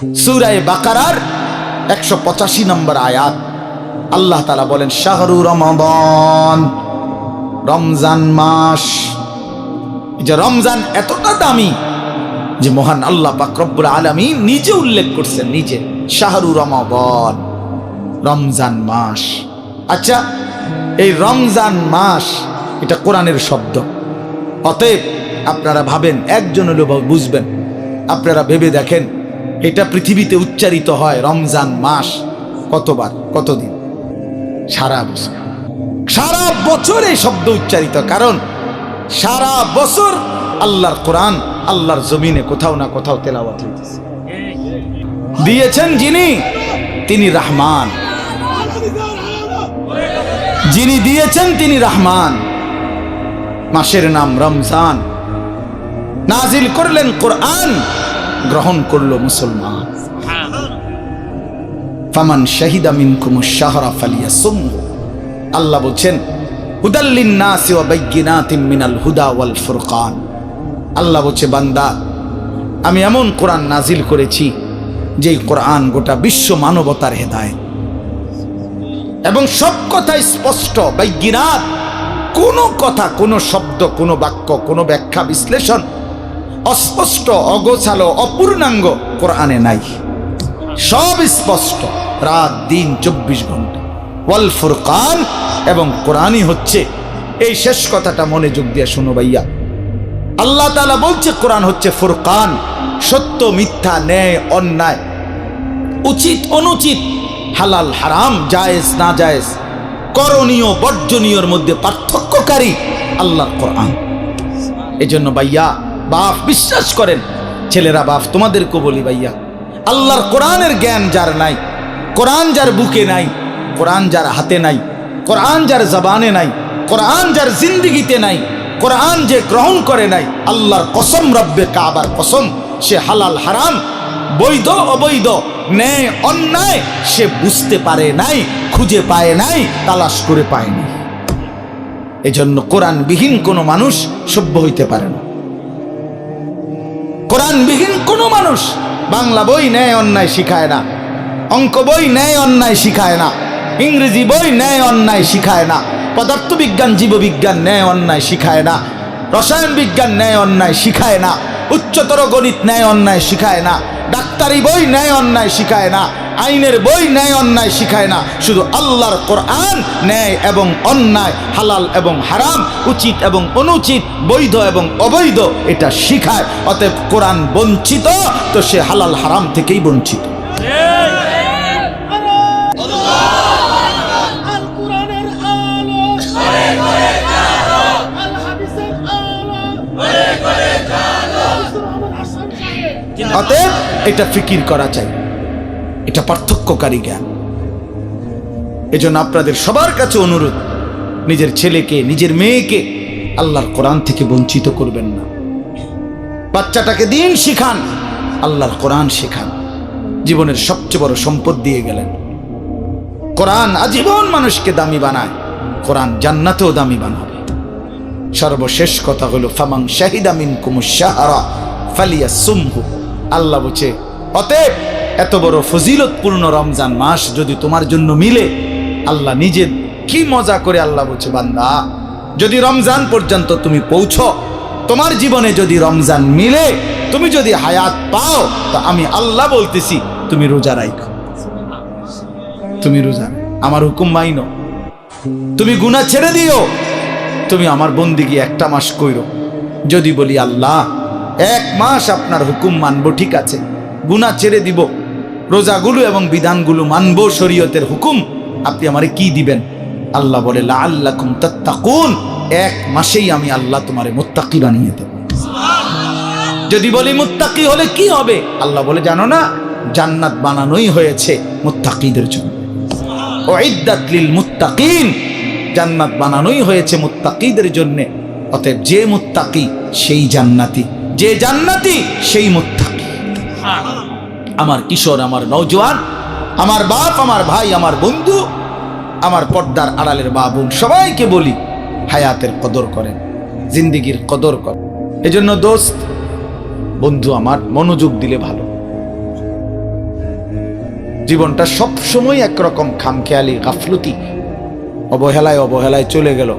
সুরায় বাকারার একশো পঁচাশি নম্বর আয়াত। আল্লাহ তালা বলেন, শাহরু রমাদন, রমজান মাস। যে রমজান এতটা দামি যে মহান আল্লাহ পাক আলমী নিজে উল্লেখ করছেন, নিজে। শাহরু রমাদন, রমজান মাস। আচ্ছা এই রমজান মাস, এটা কোরআনের শব্দ। অতএব আপনারা ভাবেন, একজন হলেও বুঝবেন। আপনারা ভেবে দেখেন এটা পৃথিবীতে উচ্চারিত হয় রমজান মাস। কতবার? কতদিন? সারা বছর। সারা বছর এই শব্দ উচ্চারিত, কারণ সারা বছর আল্লাহর কোরআন, আল্লাহর জমিনে কোথাও না কোথাও তেলাওয়াত হইতেছে। দিয়েছেন যিনি, তিনি রহমান। যিনি দিয়েছেন তিনি রহমান। মাসের নাম রমজান। নাজিল করলেন কোরআন। গ্রহণ করল মুসলমান। ফামান শাহিদা মিনকুম শাহরা ফালিয়া সুম আল্লাহ বলছেন হুদাল্লিন নাসি মিনাল হুদা ওয়াল ফুরকান। আল্লাহ বলছে, বান্দা, আমি এমন কোরআন নাজিল করেছি, যেই কোরআন গোটা বিশ্ব মানবতার হেদায়েত। এবং সব কথাই স্পষ্ট বাইগিনাত কোনো কথা, কোনো শব্দ, কোনো বাক্য, কোনো ব্যাখ্যা, বিশ্লেষণ অস্পষ্ট, অগোছালো, অপূর্ণাঙ্গ কোরআনে নাই। সব স্পষ্ট। রাত, দিন, চব্বিশ ঘণ্টা। ওয়াল ফুরকান এবং কোরআনই হচ্ছে। এই শেষ কথাটা মনে যোগ দিয়ে শোনো ভাইয়া। আল্লাহ তালা বলছে, কোরআন হচ্ছে ফুরকান। সত্য, মিথ্যা, ন্যায়, অন্যায়। উচিত, অনুচিত, হালাল, হারাম, জায়েজ, না জায়েজ, করণীয়, বর্জনীয়র মধ্যে পার্থক্যকারী আল্লাহ কোরআন। এজন্য ভাইয়া বাপ, বিশ্বাস করেন, ছেলেরা বাপ, তোমাদেরকে বলি ভাইয়া, আল্লাহর কোরআনের জ্ঞান যার নাই, কোরআন যার বুকে নাই, কোরআন যার হাতে নাই, কোরআন যার জবানে নাই, কোরআন যার জিন্দিগিতে নাই, কোরআন যে গ্রহণ করে নাই, আল্লাহর কসম রব্বে কাবার কসম, সে হালাল হারাম, বৈধ অবৈধ, ন্যায় অন্যায়, সে বুঝতে পারে নাই, খুঁজে পায় নাই, তালাশ করে পায়নি। এজন্য কোরআনবিহীন কোনো মানুষ সভ্য হইতে পারে না। কোরআনবিহীন কোনো মানুষ বাংলা বই ন্যায় অন্যায় শিখায় না। অঙ্ক বই ন্যায় অন্যায় শিখায় না। ইংরেজি বই ন্যায় অন্যায় শিখায় না। পদার্থবিজ্ঞান, জীববিজ্ঞান ন্যায় অন্যায় শিখায় না। রসায়ন বিজ্ঞান ন্যায় অন্যায় শিখায় না। উচ্চতর গণিত ন্যায় অন্যায় শিখায় না। ডাক্তারি বই ন্যায় অন্যায় শিখায় না। আইনের বই ন্যায় অন্যায় শিখায় না। শুধু আল্লাহর কোরআন ন্যায় এবং অন্যায়, হালাল এবং হারাম, উচিত এবং অনুচিত, বৈধ এবং অবৈধ এটা শিখায়। অতএব কোরআন বঞ্চিত, তো সে হালাল হারাম থেকেই বঞ্চিত। অতএব এটা ফিকির করা চাই। এটা পার্থক্যকারী জ্ঞান। এজন্য আপনাদের সবার কাছে অনুরোধ, নিজের ছেলেকে, নিজের মেয়েকে আল্লাহর কোরআন থেকে বঞ্চিত করবেন না। বাচ্চাটাকে দিন শিখান, আল্লাহর কোরআন শেখান। জীবনের সবচেয়ে বড় সম্পদ দিয়ে গেলেন। কোরআন আজীবন মানুষকে দামি বানায়, কোরআন জান্নাতেও দামি বানাবে। সর্বশেষ কথা হলো ফামাং শাহিদামিন কুমুশাহারা ফালিয়া সুমহু আল্লাহ বলছে, অতএব এত বড় ফজিলতপূর্ণ রমজান মাস যদি তোমার জন্য মিলে, আল্লাহ নিজে কি মজা করে আল্লাহ বলছে, বান্দা, যদি রমজান পর্যন্ত তুমি পৌঁছো, তোমার জীবনে যদি রমজান মিলে, তুমি যদি হায়াত পাও, তো আমি আল্লাহ বলতেছি, তুমি রোজা রাখো তুমি রোজা আমার হুকুম মাইনো। তুমি গুনাহ ছেড়ে দিও। তুমি আমার বন্দিগি একটা মাস কইরো। যদি বলি আল্লাহ, এক মাস আপনার হুকুম মানবো, ঠিক আছে। গুনাহ ছেড়ে দিব। রোজাগুলো এবং বিধানগুলো মানব, শরীয়তের হুকুম। আপনি আমারে কি দিবেন? আল্লাহ বলে লা আল্লাকুম তাত্তাকুন। এক মাসেই আমি আল্লাহ তোমারে মুত্তাকি বানিয়ে দেব। যদি বলি মুত্তাকি হলে কি হবে? আল্লাহ বলে, জানো না, জান্নাত বানানোই হয়েছে মুত্তাকিদের জন্য। মুত্তাকিন। জান্নাত বানানোই হয়েছে মুত্তাকিদের জন্য। অতএব যে মুত্তাকি, সেই জান্নাতি। যে জান্নাতি, সেই মুত্তাকি। আমার কিশোর, আমার নওজোয়ান, আমার বাপ, আমার ভাই, আমার বন্ধু, আমার পর্দার আড়ালের বাবুন সবাইকে বলি, হায়াতের কদর করেন, জিন্দিগির কদর করেন। এজন্য দোস্ত, বন্ধু আমার, মনোযোগ দিলে ভালো। জীবনটা সবসময় একরকম খামখেয়ালি, গাফলতি, অবহেলায় অবহেলায় চলে গেল।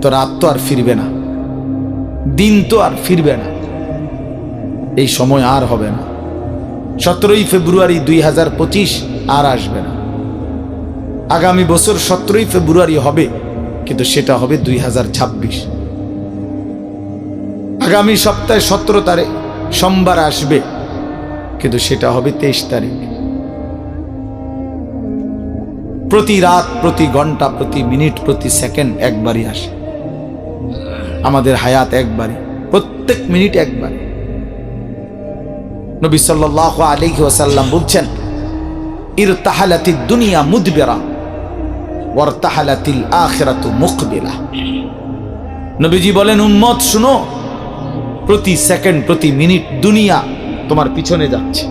তো রাত তো আর ফিরবে না, দিন তো আর ফিরবে না, এই সময় আর হবে না। সতেরোই ফেব্রুয়ারি দুই হাজার পঁচিশ আর আসবে না। আগামী বছর সতেরোই ফেব্রুয়ারি হবে, কিন্তু সেটা হবে দুই হাজার ছাব্বিশ। আগামী সপ্তাহে সতেরো তারিখ, সোমবার আসবে, কিন্তু সেটা হবে তেইশ তারিখ। প্রতি রাত, প্রতি ঘণ্টা, প্রতি মিনিট, প্রতি সেকেন্ড একবারই আসে। আমাদের হায়াত একবারই, প্রত্যেক মিনিট একবারই। নবী সাল্লাহ আলাইহি ওয়াসাল্লাম বলছেন, ইরতাহালাতি দুনিয়া মুদবেরা ওর ওয়ারতাহালাতিল আখিরাতু মুকবিলা। নবীজি বলেন, উম্মত, শুনো, প্রতি সেকেন্ড, প্রতি মিনিট দুনিয়া তোমার পিছনে যাচ্ছে।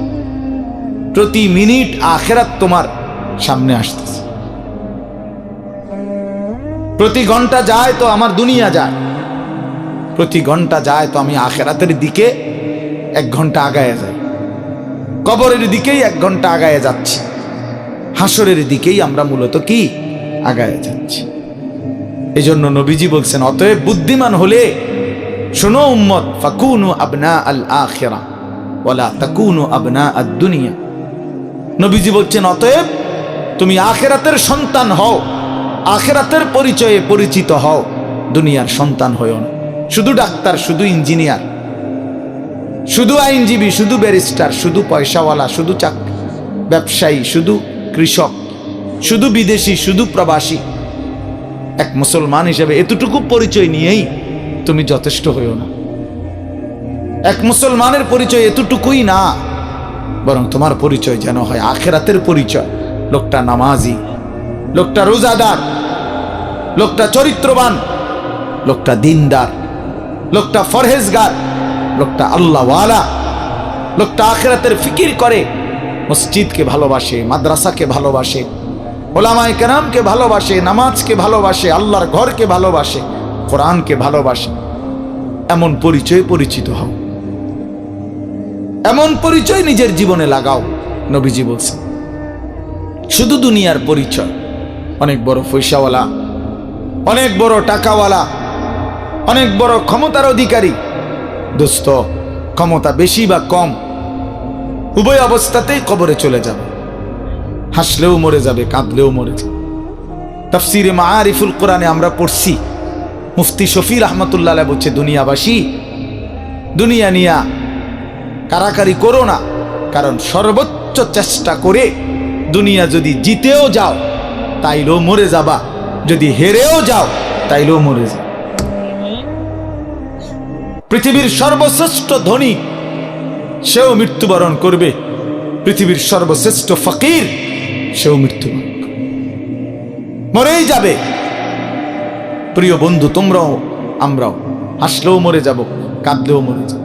প্রতি মিনিট আখেরাত তোমার সামনে আসতেছে। প্রতি ঘণ্টা যায় তো আমার দুনিয়া যায়। প্রতি ঘণ্টা যায় তো আমি আখেরাতের দিকে এক ঘণ্টা আগায় যাই। কবরের দিকেই এক ঘণ্টা আগায় যাচ্ছি। হাসরের দিকেই আমরা মূলত কি? আগায় যাচ্ছি। এই জন্য নবীজি বলছেন, অতএব বুদ্ধিমান হলে শোনো উম্মত, ফাকুনু আবনা আল আখেরা ওয়ালা তাকুনু আবনা আদ দুনিয়া। নবীজি বলছেন, অতএব তুমি আখেরাতের সন্তান হও, আখেরাতের পরিচয়ে পরিচিত হও, দুনিয়ার সন্তান হও না। শুধু ডাক্তার, শুধু ইঞ্জিনিয়ার। শুধু আইনজীবী, শুধু ব্যারিস্টার, শুধু পয়সাওয়ালা, শুধু চাকরি ব্যবসায়ী, শুধু কৃষক, শুধু বিদেশি, শুধু প্রবাসী। এক মুসলমান হিসেবে এতটুকু পরিচয় নিয়েই তুমি যথেষ্ট হইও না। এক মুসলমানের পরিচয় এতটুকুই না, বরং তোমার পরিচয় যেন হয় আখেরাতের পরিচয়। লোকটা নামাজি, লোকটা রোজাদার, লোকটা চরিত্রবান, লোকটা দিনদার, লোকটা ফরহেজগার। লোকটা আল্লাহওয়ালা। লোকটা আখেরাতের ফিকির করে, মসজিদকে ভালোবাসে, মাদ্রাসাকে ভালোবাসে, ওলামায় কেরামকে ভালোবাসে, নামাজকে ভালোবাসে, আল্লাহর ঘরকে ভালোবাসে, কোরআনকে ভালোবাসে। এমন পরিচয় পরিচিত হও। এমন পরিচয় নিজের জীবনে লাগাও, নবীজি বলছেন। শুধু দুনিয়ার পরিচয়। অনেক বড় পয়সাওয়ালা, অনেক বড় টাকাওয়ালা, অনেক বড় ক্ষমতার অধিকারী দোস্ত ক্ষমতা বেশি বা কম, উভয় অবস্থাতেই কবরে চলে যাবে। হাসলেও মরে যাবে, কাঁদলেও মরে যাবে। তাফসিরে মা আরিফুল কোরআনে আমরা পড়ছি, মুফতি শফির রহমতুল্লাহ বলছে, দুনিয়াবাসী, দুনিয়া নিয়া কারাকারি করো না, কারণ সর্বোচ্চ চেষ্টা করে দুনিয়া যদি জিতেও যাও, তাইলেও মরে যাবা, যদি হেরেও যাও, তাইলেও মরে যাও পৃথিবীর সর্বশ্রেষ্ঠ ধনী, সেও মৃত্যুবরণ করবে। পৃথিবীর সর্বশ্রেষ্ঠ ফকির, সেও মৃত্যুবরণ মরেই যাবে। প্রিয় বন্ধু, তোমরাও, আমরাও। হাসলেও মরে যাব, কাঁদলেও মরে যাব।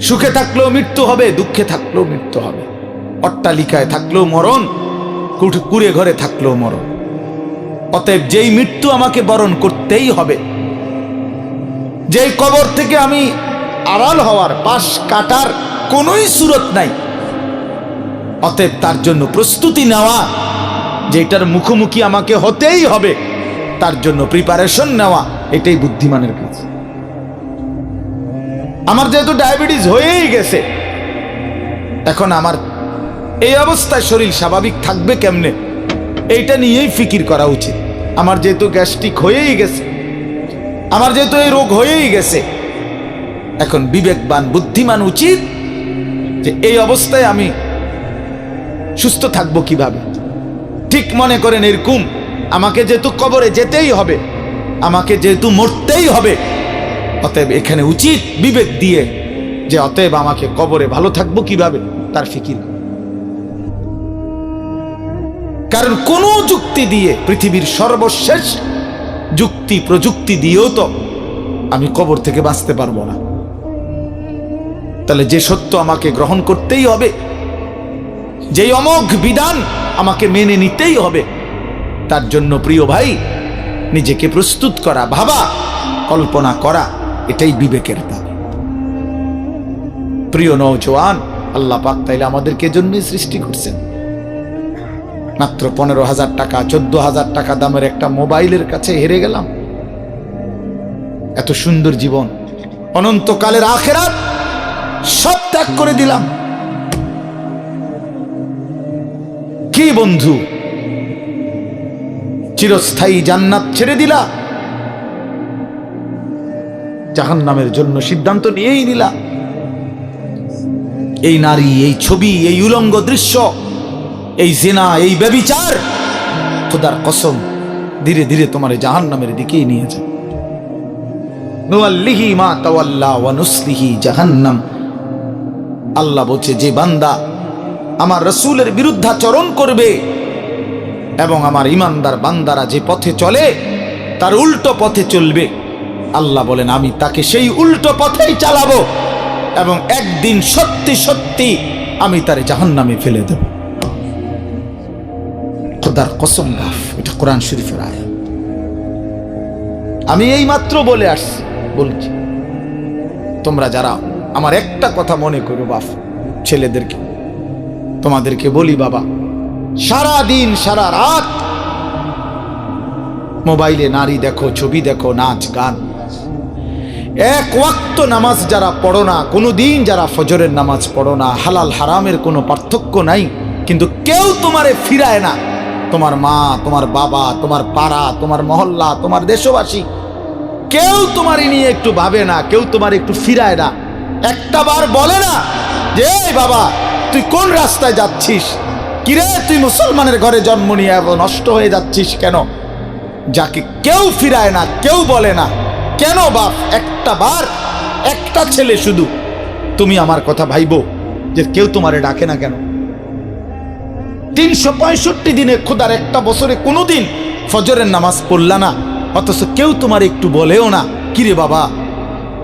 সুখে থাকলেও মৃত্যু হবে, দুঃখে থাকলেও মৃত্যু হবে। অট্টালিকায় থাকলেও মরণ কুড়ে ঘরে থাকলেও মরণ। অতএব যেই মৃত্যু আমাকে বরণ করতেই হবে যেই কবর থেকে আমি আড়াল হওয়ার পাশ কাটার কোনোই সুরত নাই। অতএব তার জন্য প্রস্তুতি নেওয়া, যেটার মুখোমুখি আমাকে হতেই হবে, তার জন্য প্রিপারেশন নেওয়া, এটাই বুদ্ধিমানের কাজ। আমার যেহেতু ডায়াবেটিস হয়েই গেছে, এখন আমার এই অবস্থায় শরীর স্বাভাবিক থাকবে কেমনে? এইটা নিয়েই ফিকির করা উচিত। আমার যেহেতু গ্যাস্ট্রিক হয়েই গেছে আমার যেহেতু এই রোগ হয়েই গেছে, এখন বিবেকবান, বুদ্ধিমান, উচিত যে এই অবস্থায় আমি সুস্থ থাকব কীভাবে। ঠিক মনে করেন, এরকম আমাকে যেহেতু কবরে যেতেই হবে, আমাকে যেহেতু মরতেই হবে, অতএব এখানে উচিত বিবেক দিয়ে যে অতএব আমাকে কবরে ভালো থাকব কীভাবে, তার ফিকির। কারণ কোন যুক্তি দিয়ে পৃথিবীর সর্বশেষ যুক্তি প্রযুক্তি দিয়েও তো আমি কবর থেকে বাঁচতে পারব না। তাহলে যে সত্য আমাকে গ্রহণ করতেই হবে, যেই অমোঘ বিধান আমাকে মেনে নিতেই হবে, তার জন্য প্রিয় ভাই, নিজেকে প্রস্তুত করা, ভাবা, কল্পনা করা, এটাই বিবেকের দাবি। প্রিয় নৌজওয়ান আল্লাহ পাক তাইলে আমাদেরকে জন্যই সৃষ্টি করছেন। মাত্র পনেরো হাজার টাকা, চোদ্দ হাজার টাকা দামের একটা মোবাইলের কাছে হেরে গেলাম। এত সুন্দর জীবন, অনন্তকালের আখেরাত সব ত্যাগ করে দিলাম। কি বন্ধু? চিরস্থায়ী জান্নাত ছেড়ে দিলা। জাহান নামের জন্য সিদ্ধান্ত নিয়েই নিলা। এই নারী, এই ছবি, এই উলঙ্গ দৃশ্য এই জেনা, এই ব্যবিচার, খোদার কসম, ধীরে ধীরে তোমার জাহান নামের দিকেই নিয়ে যায় মা জাহান্নাম। আল্লাহ বলছে, যে বান্দা আমার রসুলের করবে এবং আমার বান্দারা যে পথে চলে, তার উল্টো পথে চলবে। আল্লাহ বলেন, আমি তাকে সেই উল্টো পথেই চালাবো এবং একদিন সত্যি সত্যি আমি তার জাহান্নামে ফেলে দেব। খোদার কসম গাফ এটা কোরআন শরীফের আয় আমি এই মাত্র বলে আসছি, বলছি, তোমরা যারা আমার একটা কথা মনে করো বাপ, ছেলেদেরকে, তোমাদেরকে বলি বাবা সারা দিন সারা রাত মোবাইলে নারী দেখো, ছবি দেখো, নাচ, গান। এক ওয়াক্ত নামাজ যারা পড়ো না কোনো দিন যারা ফজরের নামাজ পড়ো না, হালাল হারামের কোনো পার্থক্য নাই, কিন্তু কেউ তোমারে ফিরায় না। তোমার মা, তোমার বাবা, তোমার পাড়া, তোমার মহল্লা, তোমার দেশবাসী, কেউ তোমার নিয়ে একটু ভাবে না, কেউ তোমার একটু ফিরায় না। একটা বার বলে না যে বাবা, তুই কোন রাস্তায় যাচ্ছিস? কিরে তুই মুসলমানের ঘরে জন্ম নিয়ে নষ্ট হয়ে যাচ্ছিস কেন? যাকে কেউ ফিরায় না, কেউ বলে না। কেন বাপ, একটা বার, একটা ছেলে শুধু। তুমি আমার কথা ভাইবো যে, কেউ তোমারে ডাকে না কেন? তিনশো পঁয়ষট্টি দিনে খোদার একটা বছরে কোনোদিন ফজরের নামাজ পড়লা না। অথচ কেউ তোমার একটু বলেও না, কিরে বাবা,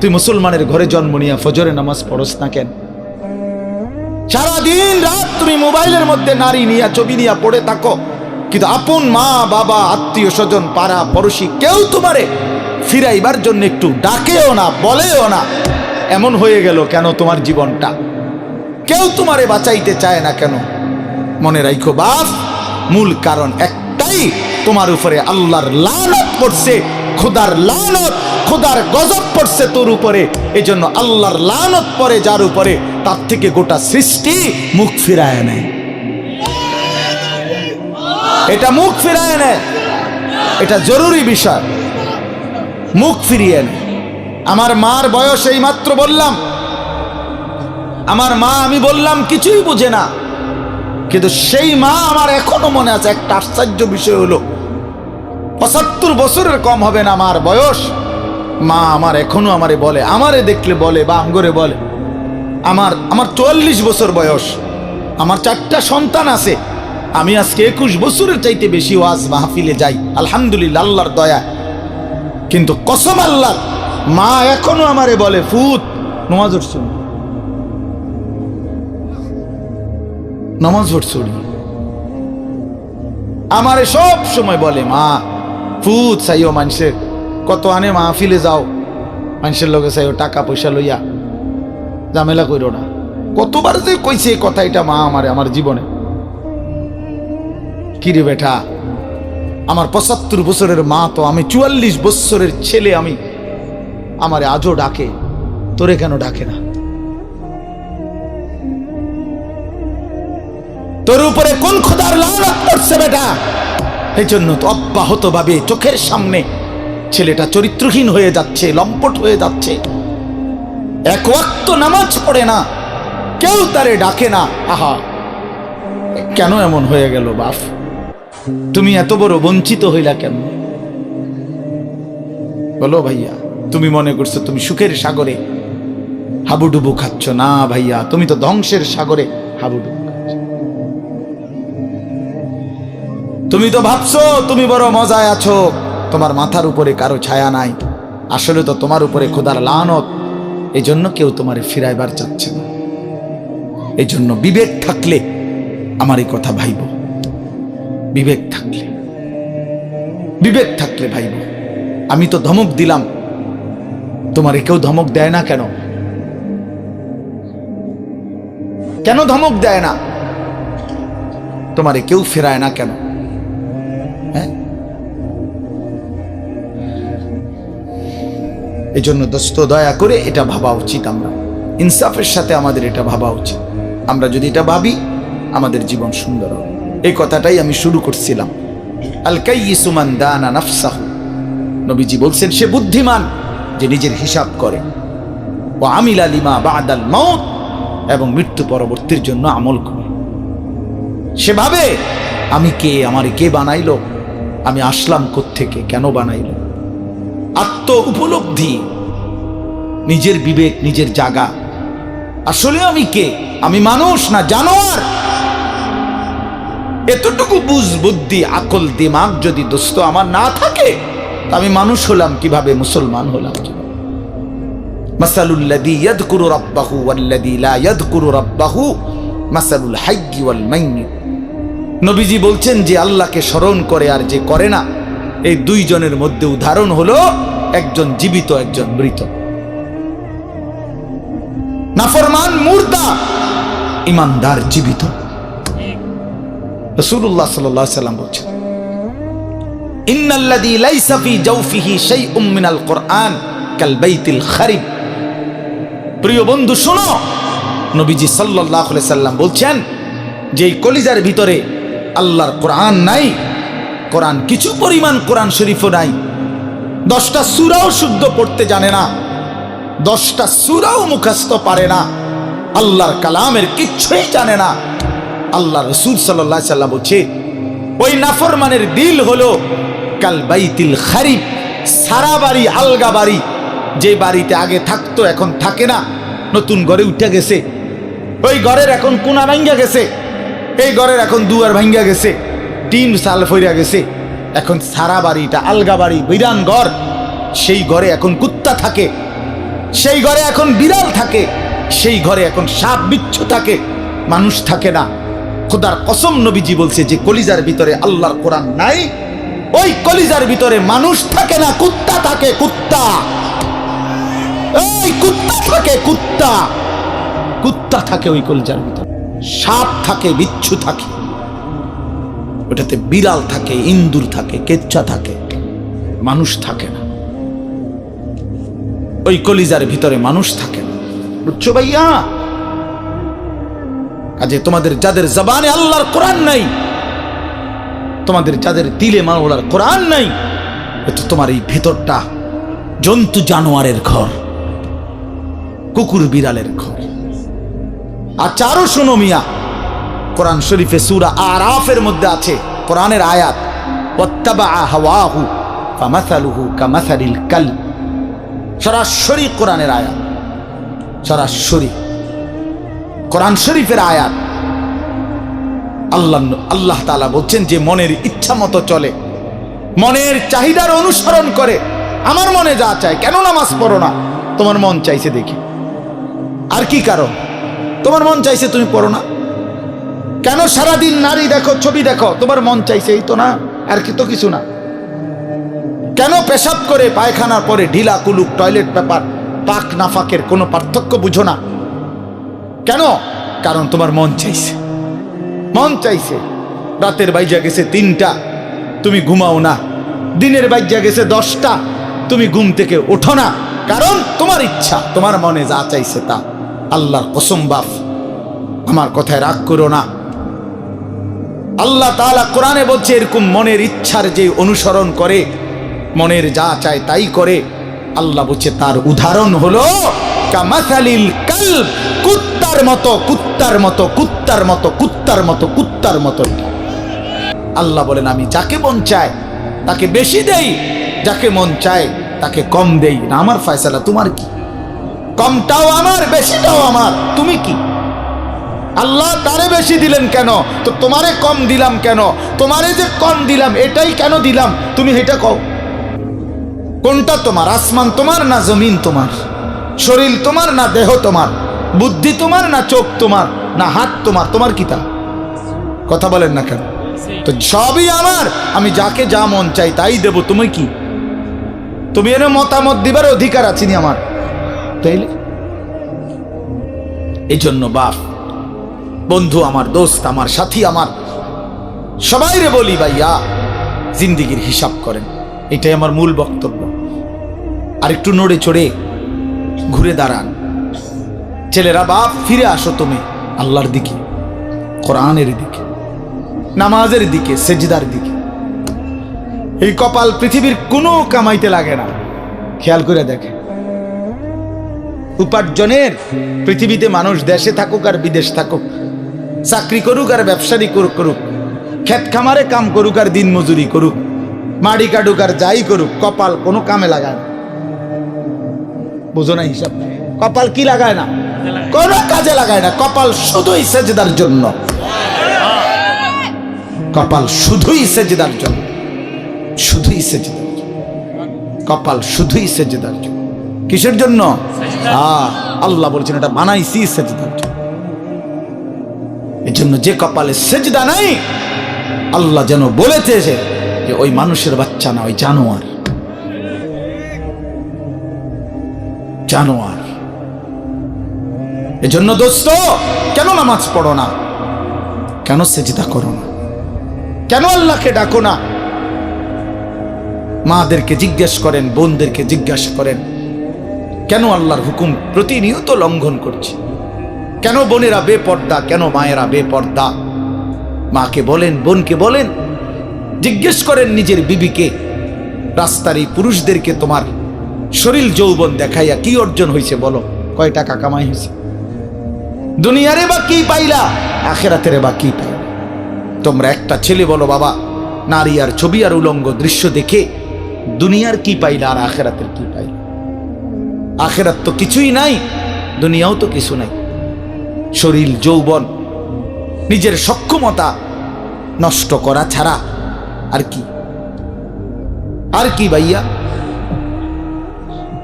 তুই মুসলমানের ঘরে জন্ম নিয়ে ফজরের নামাজ পড়স না কেন? সারাদিন রাত তুমি মোবাইলের মধ্যে নারী নিয়ে, ছবি নিয়ে পড়ে থাকো। কিন্তু আপন মা, বাবা, আত্মীয় স্বজন, পাড়া, পড়োশি কেউ তোমারে ফিরাইবার জন্য একটু ডাকেও না, বলেও না। এমন হয়ে গেল কেন তোমার জীবনটা? কেউ তোমারে বাঁচাইতে চায় না কেন? মনে রাখো বাপ। মূল কারণ একটাই, তোমার উপরে আল্লাহর লানত পড়ছে, খোদার লানত, খোদার গজব পড়ছে তোর উপরে। এই জন্য আল্লাহর লানত পড়ে যার উপরে, তার থেকে গোটা সৃষ্টি মুখ ফিরায় নেয়। এটা মুখ ফিরায় নেয়। এটা জরুরি বিষয়। মুখ ফিরিয়ে নেয়। আমার মার বয়স এই মাত্র বললাম। আমার মা আমি বললাম কিছুই বুঝে না। কিন্তু সেই মা আমার এখনও মনে আছে, একটা আশ্চর্য বিষয় হলো, পঁচাত্তর বছরের কম হবে না আমার বয়স? মা আমার এখনও আমারে বলে, আমারে দেখলে বলে বা আমগরে বলে, আমার আমার চুয়াল্লিশ বছর বয়স, আমার চারটা সন্তান আছে, আমি আজকে একুশ বছরের চাইতে বেশি ওয়াজ মাহফিলে যাই, আলহামদুলিল্লাহ, আল্লাহর দয়া। কিন্তু কসম আল্লাহ, মা এখনও আমারে বলে, ফুত, নমাজ উঠছো নামাজ পড়ছড়ি আমারে সব সময় বলে, মা ফুত চাইও মানুষের। কত আনে মা মাহফিলে যাও। মানুষের লগে চাইও টাকা পয়সা লইয়া। ঝামেলা করো না। কতবার যে কইছে কথা, এটা মা আমারে, আমার জীবনে। কিরে বেটা, আমার পঁচাত্তর বছরের মা তো আমি, চুয়াল্লিশ বছরের ছেলে আমি। আমারে আজও ডাকে, তোরে কেন ডাকে না? তোর উপরে কোন খোদার লানত পড়ছে বেটা? এই জন্য তো অব্যাহত ভাবে চোখের সামনে ছেলেটা চরিত্রহীন হয়ে যাচ্ছে, লম্পট হয়ে যাচ্ছে। এক ওয়াক্ত নামাজ পড়ে না, কেউ তারে ডাকে না। আহা, কেন এমন হয়ে গেল বাপ? তুমি এত বড় বঞ্চিত হইলা কেন? বলো ভাইয়া, তুমি মনে করছ তুমি সুখের সাগরে হাবুডুবু খাচ্ছ? না ভাইয়া, তুমি তো ধ্বংসের সাগরে হাবুডুবু। তুমি তো ভাবছ তুমি বড় মজায় আছো। তোমার মাথার উপরে কারও ছায়া নাই। আসলে তো তোমার উপরে খোদার লানত। এই জন্য কেউ তোমারে ফিরাইবার চাচ্ছে না। এই জন্য বিবেক থাকলে আমার এই কথা ভাইব। বিবেক থাকলে। বিবেক থাকলে ভাইব। আমি তো ধমক দিলাম। তোমারে কেউ ধমক দেয় না কেন? কেন ধমক দেয় না? তোমারে কেউ ফেরায় না কেন? এই জন্য দোস্ত, দয়া করে এটা ভাবা উচিত আমরা। ইনসাফের সাথে আমাদের এটা ভাবা উচিত। আমরা যদি এটা ভাবি, আমাদের জীবন সুন্দর হবে। এই কথাটাই আমি শুরু করছিলাম। আল কাইয়িসুমান দানা নাফসাহু। নবীজি বলছেন, সে বুদ্ধিমান যে নিজের হিসাব করে। ও আমিল আলিমা বা আদাল মৌত এবং মৃত্যু পরবর্তীর জন্য আমল করে। সে ভাবে, আমি কে, আমার কে বানাইলো? আমি আসলাম থেকে কেন বানাইলো? আত্ম উপলব্ধি নিজের বিবেক, নিজের জাগা। আসলে আমি কে? আমি মানুষ না জানোয়ার? এতটুকু বুঝ, বুদ্ধি, আকল, দিমাগ যদি দোস্ত আমার না থাকে আমি মানুষ হলাম কীভাবে? মুসলমান হলাম রাব্বাহু মাসালুল ওয়াল নবীজি বলছেন যে আল্লাহকে স্মরণ করে আর যে করে না এই দুইজনের মধ্যে উদাহরণ হলো একজন জীবিত, একজন মৃত। নাফরমান, মুর্দা, ইমানদার, জীবিত। রসুল্লাহ কুরআন কাল প্রিয় বন্ধু, শোনো সাল্লাম বলছেন যে কলিজার ভিতরে আল্লাহর কোরআন নাই কোরআন, কিছু পরিমাণ কোরআন শরীফও নাই। দশটা সুরাও শুদ্ধ পড়তে জানে না। দশটা সুরাও মুখস্থ পারে না। আল্লাহর কালামের কিচ্ছুই জানে না। আল্লাহ রসুল সাল্লাহ বলছে, ওই নাফরমানের দিল হলো কাল বাইতিল খারিব সারা বাড়ি আলগা বাড়ি। যে বাড়িতে আগে থাকতো, এখন থাকে না। নতুন ঘরে উঠে গেছে। ওই ঘরের এখন কোনা ভাঙ্গা গেছে। এই ঘরের এখন দুয়ার ভাঙ্গা গেছে। টিন সাল ফইরা গেছে। এখন সারা বাড়িটা আলগা বাড়ি, বিরান ঘর। সেই ঘরে এখন কুত্তা থাকে। সেই ঘরে এখন বিড়াল থাকে। সেই ঘরে এখন সাপ বিচ্ছু থাকে। মানুষ থাকে না। খোদার কসম নবীজি বলছে যে, কলিজার ভিতরে আল্লাহর কোরআন নাই। ওই কলিজার ভিতরে মানুষ থাকে না, কুত্তা থাকে, কুত্তা। কুত্তা থাকে, কুত্তা। কুত্তা থাকে ওই কলিজার ভিতরে। সাপ থাকে, বিচ্ছু থাকে। ওটাতে বিড়াল থাকে, ইন্দুর থাকে, কেচ্ছা থাকে। মানুষ থাকে না। ওই কলিজার ভিতরে মানুষ থাকে না। বুঝছ ভাইয়া? কাজে তোমাদের যাদের জবানে আল্লাহর কোরআন নাই, তোমাদের যাদের দিলে মাওলার কোরআন নাই তো তোমার এই ভেতরটা জন্তু জানোয়ারের ঘর, কুকুর বিড়ালের ঘর। আর চারো শোনো মিয়া। কোরআন শরীফে সুরা আরাফের মধ্যে আছে, কোরআনের আয়াত সরাসরি কোরআনের আয়াত, সরাসরি। কোরআন শরীফের আয়াত। আল্লাহ আল্লাহ তালা বলছেন যে মনের ইচ্ছা মতো চলে, মনের চাহিদার অনুসরণ করে। আমার মনে যা চায়, কেন নামাজ পড়ো না? তোমার মন চাইছে দেখি। আর কি কারণ? তোমার মন চাইছে তুমি পড়ো না? কেন সারাদিন নারী দেখো, ছবি দেখো? তোমার মন চাইছে এই তো না, আর কি তো কিছু না। কেন পেশাব করে পায়খানার পরে ঢিলা কুলুক টয়লেট পেপার পাক নাফাকের কোনো পার্থক্য বুঝো না? কেন? কারণ তোমার মন চাইছে। মন চাইছে। রাতের বাইজা গেছে তিনটা, তুমি ঘুমাও না। দিনের বাইজা গেছে দশটা, তুমি ঘুম থেকে ওঠো না। কারণ তোমার ইচ্ছা, তোমার মনে যা চাইছে তা। আল্লাহর কসম বাপ, আমার কথায় রাগ করো না। আল্লাহ তাআলা কোরআনে বলছে, এরকম মনের ইচ্ছার যে অনুসরণ করে, মনের যা চায় তাই করে। আল্লাহ বলছে, তার উদাহরণ হলো কালব, কুত্তার মতো কুত্তার মতো কুত্তার মতো কুত্তার মতো কুত্তার মতো। আল্লাহ বলেন, আমি যাকে মন চায়, তাকে বেশি দেই, যাকে মন চায়, তাকে কম দেই। না, আমার ফয়সালা তোমার কি? কমটাও আমার, বেশিটাও আমার, তুমি কি? আল্লাহ তারে বেশি দিলেন কেন? তো তোমারে কম দিলাম কেন? তোমারে যে কম দিলাম, এটাই কেন দিলাম? তুমি এটা কও। কোনটা তোমার? আসমান তোমার না জমিন তোমার? শরীর তোমার না দেহ তোমার? বুদ্ধি তোমার না চোখ তোমার? না হাত তোমার? তোমার কি তা? কথা বলেন না কেন? তো সবই আমার। আমি যাকে যা মন চাই তাই দেব। তুমি কি? তুমি এর মতামত দিবার অধিকার আছিনি আমার? তাইলে? এই জন্য বাপ বন্ধু, আমার দোস্ত, আমার সাথী, আমার সবাই রে বলি ভাইয়া, জিন্দিগির হিসাব করেন। এটাই আমার মূল বক্তব্য। আর একটু নড়ে চড়ে ঘুরে দাঁড়ান। ছেলেরা, বাপ, ফিরে আসো তুমি, আল্লাহর দিকে, কোরআনের দিকে, নামাজের দিকে, সেজদার দিকে। এই কপাল পৃথিবীর কোনো কামাইতে লাগে না। খেয়াল করে দেখে। উপার্জনের পৃথিবীতে মানুষ দেশে থাকুক আর বিদেশ থাকুক চাকরি করুক আর ব্যবসায়ী করুক করুক। ক্ষেত খামারে কাম করুক আর দিন মজুরি করুক। মাড়ি কাটুক আর যাই করুক কপাল কোনো কামে লাগায় না। বুঝো না হিসাব। কপাল কি লাগায় না? কোনো কাজে লাগায় না। কপাল শুধুই সেজদার জন্য। কপাল শুধুই সেজদার জন্য। শুধুই সেজদার কপাল শুধুই সেজদার জন্য। কিসের জন্য? আল্লাহ বলছেন এটা বানাইছি সেজদার জন্য এর জন্য যে কপালে সেজদা নাই, আল্লাহ যেন বলেছে যে ওই মানুষের বাচ্চা না, ওই জানোয়ার। জানোয়ার। এজন্য দোস্ত, কেন নামাজ পড়ো না? কেন সেজদা করো না? কেন আল্লাহকে ডাকো না? মাদেরকে জিজ্ঞেস করেন, বোনদেরকে জিজ্ঞাসা করেন, কেন আল্লাহর হুকুম প্রতিনিয়ত লঙ্ঘন করছে? কেন বোনেরা বেপর্দা, কেন মায়েরা বেপর্দা? মাকে বলেন, বোনকে বলেন, জিজ্ঞেস করেন নিজের বিবিকে, রাস্তার এই পুরুষদেরকে তোমার শরীর যৌবন দেখাইয়া কি অর্জন হয়েছে বলো? কয় টাকা কামাই হয়েছে দুনিয়ারে বা কি পাইলা? আখেরাতেরে বা কি পাইলা? তোমরা একটা ছেলে বলো বাবা, নারী আর ছবি আর উলঙ্গ দৃশ্য দেখে দুনিয়ার কি পাইলা আর আখেরাতের কি পাইলা? আখেরাত তো কিছুই নাই, দুনিয়াও তো কিছু নাই। শরীর, যৌবন, নিজের সক্ষমতা নষ্ট করা ছাড়া আর কি? আর কি ভাইয়া?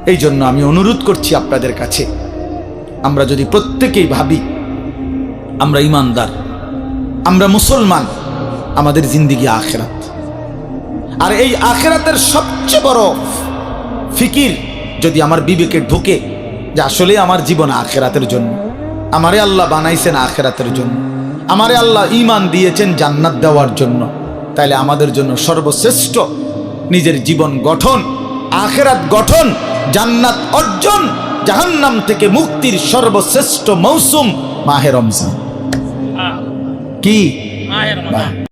এই জন্য আমি অনুরোধ করছি আপনাদের কাছে, আমরা যদি প্রত্যেকেই ভাবি, আমরা ইমানদার, আমরা মুসলমান, আমাদের জিন্দিগি আখেরাত। আর এই আখেরাতের সবচেয়ে বড় ফিকির যদি আমার বিবেকে ঢোকে, যে আসলে আমার জীবন আখেরাতের জন্য। আমারে আল্লাহ বানাইছেন আখেরাতের জন্য। আমারে আল্লাহ ইমান দিয়েছেন জান্নাত দেওয়ার জন্য। তাইলে আমাদের জন্য সর্বশ্রেষ্ঠ নিজের জীবন গঠন আখেরাত গঠন জান্নাত অর্জন জাহান্নাম থেকে মুক্তির সর্বশ্রেষ্ঠ মৌসুম মাহে রমজান। কি।